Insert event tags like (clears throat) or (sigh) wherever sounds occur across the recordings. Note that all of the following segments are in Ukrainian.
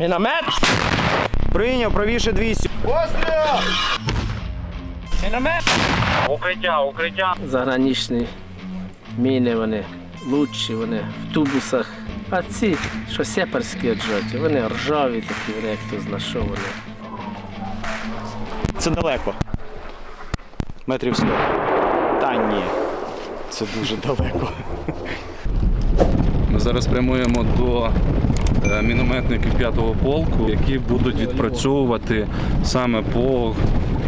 Міномет! Прийняв, правіше 200. Міномет! Укриття, укриття. Заграничні міни вони, лучші вони в тубусах. А ці, що сепарські джоті, вони ржаві такі, вони як хто зна що вони. Це далеко. Метрів 100. Та ні. Це дуже далеко. Ми зараз прямуємо до мінометників 5-го полку, які будуть відпрацьовувати саме по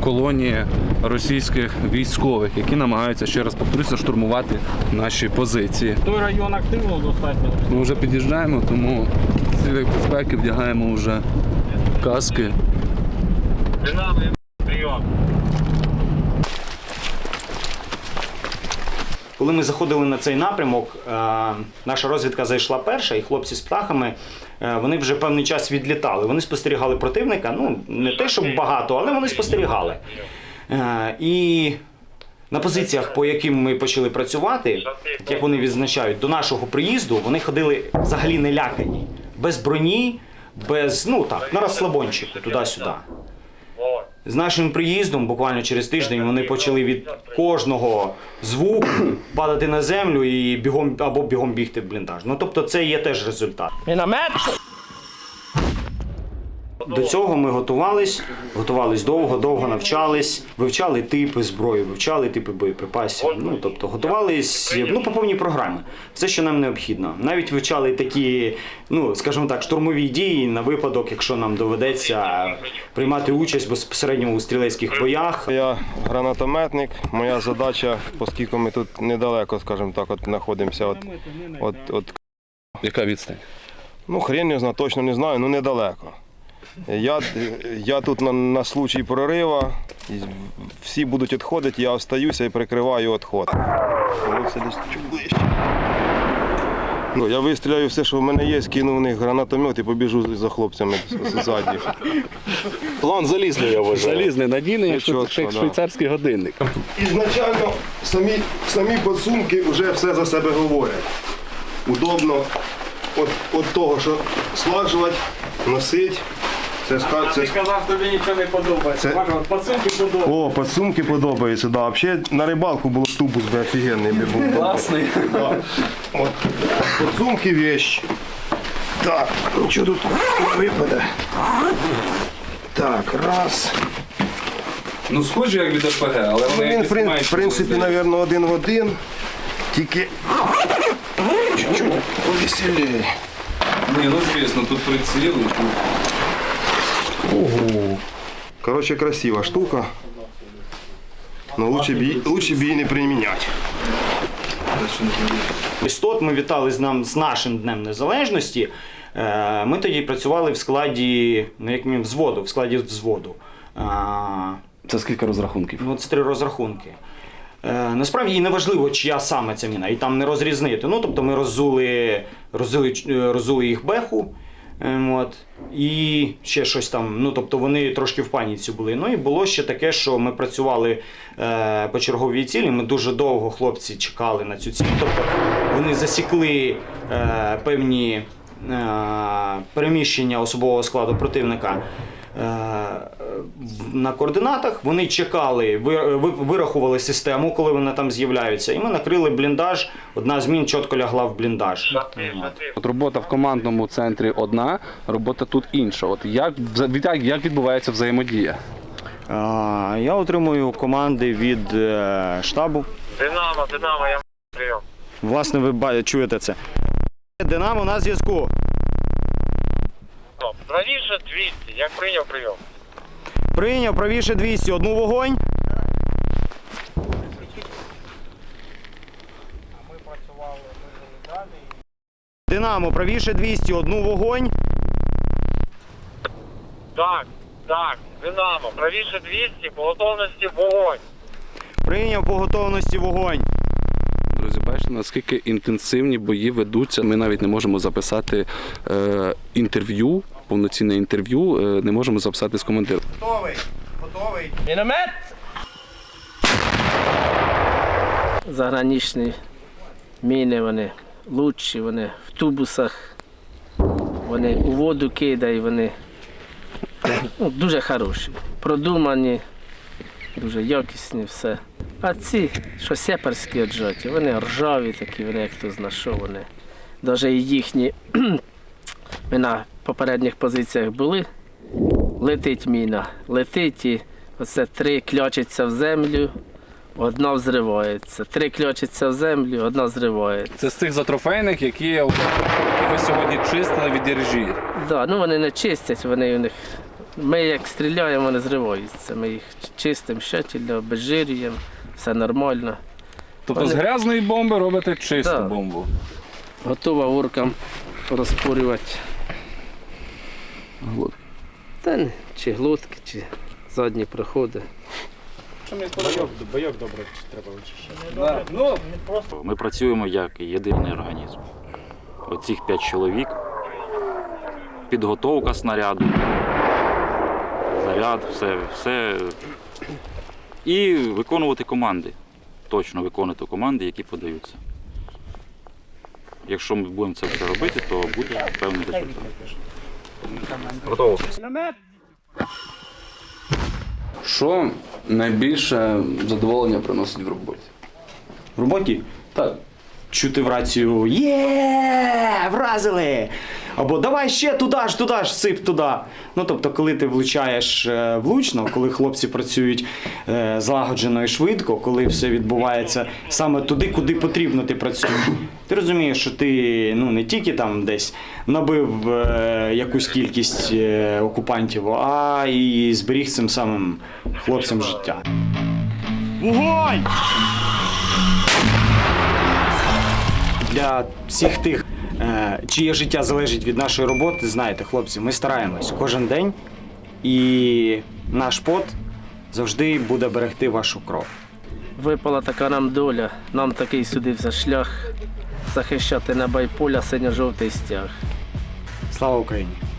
колонії російських військових, які намагаються ще раз повторюся штурмувати наші позиції. Той район активно достатньо. Ми вже під'їжджаємо, тому в цілях безпеки вдягаємо вже каски. Динамо, прийом. Коли ми заходили на цей напрямок, е, наша розвідка зайшла перша, і хлопці з птахами е, вони вже певний час відлітали. Вони спостерігали противника. Ну не те, щоб багато, але вони спостерігали. Е, І на позиціях, по яким ми почали працювати, як вони відзначають, до нашого приїзду вони ходили взагалі не лякані, без броні, без ну так, на розслабончику, туди-сюди. З нашим приїздом, буквально через тиждень, вони почали від кожного звуку (clears throat) падати на землю і бігом або бігом бігти в бліндаж. Ну тобто, це є теж результат. Міномет! До цього ми готувались, готувались довго, довго навчались, вивчали типи зброї, вивчали типи боєприпасів. Ну тобто готувались ну по повній програмі. Все, що нам необхідно. Навіть вивчали такі, ну скажімо так, штурмові дії на випадок, якщо нам доведеться приймати участь безпосередньо у стрілецьких боях. Я гранатометник. Моя задача, оскільки ми тут недалеко, скажімо так, от знаходимося от, от, от Яка відстань? ну хрен не знаю, точно не знаю, ну недалеко. Я, я тут на, на случай прорива, всі будуть відходити, я остаюся і прикриваю відход. Ну, я вистріляю все, що в мене є, скину в них гранатомет і побіжу за хлопцями ззаді. План залізний, я вважаю. Залізний, надійний, як швейцарський годинник. Ізначально самі, самі підсумки вже все за себе говорять. Удобно от, от того, що складжувати, носити. Це, ска- це, казав, тобі нічого не подобається. Це- Бачу, пацанки подобаються. О, підсумки подобаються, да. Взагалі на рибалку було б тубус би офігенний би був. Класний. Да. От, підсумки вещь. Так, нічого тут не випаде. Так, раз. Ну, схожі як від РПГ, але Ну, вони він, в якісь прин- в принципі, мабуть, один в один. Тільки чуть-чуть повеселее. Ні, ну звісно, тут приціл. і тут Короче, красива штука. Но лучше, б, лучше б її не приміняти. Істот ми вітали з нам з нашим днем незалежності. Е, Ми тоді працювали в складі, ну як мінімум, взводу, в складі взводу. Це скільки розрахунків? Ну, це три розрахунки. Е, насправді і не важливо, чия саме ця міна, і там не розрізнити. Ну, тобто ми роззули, роззули, е, роззули їх беху. Е, От, і ще щось там. Ну, тобто вони трошки в паніці були. Ну і було ще таке, що ми працювали е, по черговій цілі. Ми дуже довго хлопці чекали на цю ціль. Тобто вони засікли е, певні е, переміщення особового складу противника на координатах. Вони чекали, ви- ви- вирахували систему, коли вона там з'являється, і ми накрили бліндаж. Одна з мін чітко лягла в бліндаж. От. От робота в командному центрі одна, робота тут інша. От як, як, відбувається взаємодія? Я отримую команди від е, штабу. Динамо, Динамо, я прийом. Власне, ви чуєте це. Динамо на зв'язку. Правіше 200, як прийняв прийом. Прийняв правіше 200, одну вогонь. А ми працювали далі. Динамо, правіше 200, одну вогонь. Так, так, Динамо, правіше 200, по готовності вогонь. Прийняв по готовності вогонь. Друзі, бачите, наскільки інтенсивні бої ведуться. Ми навіть не можемо записати е, інтерв'ю, повноцінне інтерв'ю, е, не можемо записати з командиром. Готовий. Готовий. Міномет! Заграничні міни вони, лучші вони в тубусах. Вони у воду кидають, вони ну, дуже хороші, продумані, дуже якісні все. А ці, що сепарські отжаті, вони ржаві такі, вони як хто зна що вони. Навіть і їхні, ми на попередніх позиціях були, летить міна, летить і оце три клячеться в землю, одна взривається. Три клячеться в землю, одна зривається. Це з цих затрофейних, які, які ви сьогодні чистили від іржі. Да, ну вони не чистять, вони у них. Ми як стріляємо, вони зриваються. Ми їх чистимо, щательно, обезжирюємо, все нормально. Тобто з грязної бомби робите чисту Так. бомбу. Готова уркам розпурювати. Та не, чи глотки, чи задні проходи. Бойок, бойок добре треба вичищати. Ми працюємо як єдиний організм. Оцих п'ять чоловік. Підготовка снаряду, заряд, все, все. І виконувати команди. Точно виконувати команди, які подаються. Якщо ми будемо це все робити, то буде певний результат. Готово. Що найбільше задоволення приносить в роботі? В роботі Так. чути в рацію Є, вразили! Або давай ще туди ж, туди ж, сип туди. Ну тобто, коли ти влучаєш е, влучно, коли хлопці працюють е, злагоджено і швидко, коли все відбувається саме туди, куди потрібно ти працюєш. Ти розумієш, що ти ну не тільки там десь набив е, якусь кількість окупантів, а і зберіг цим самим хлопцям життя. Вогонь! для всіх тих, чиє життя залежить від нашої роботи, знаєте, хлопці, ми стараємось кожен день, і наш пот завжди буде берегти вашу кров. Випала така нам доля, нам такий судився шлях захищати на байполя синьо-жовтий стяг. Слава Україні!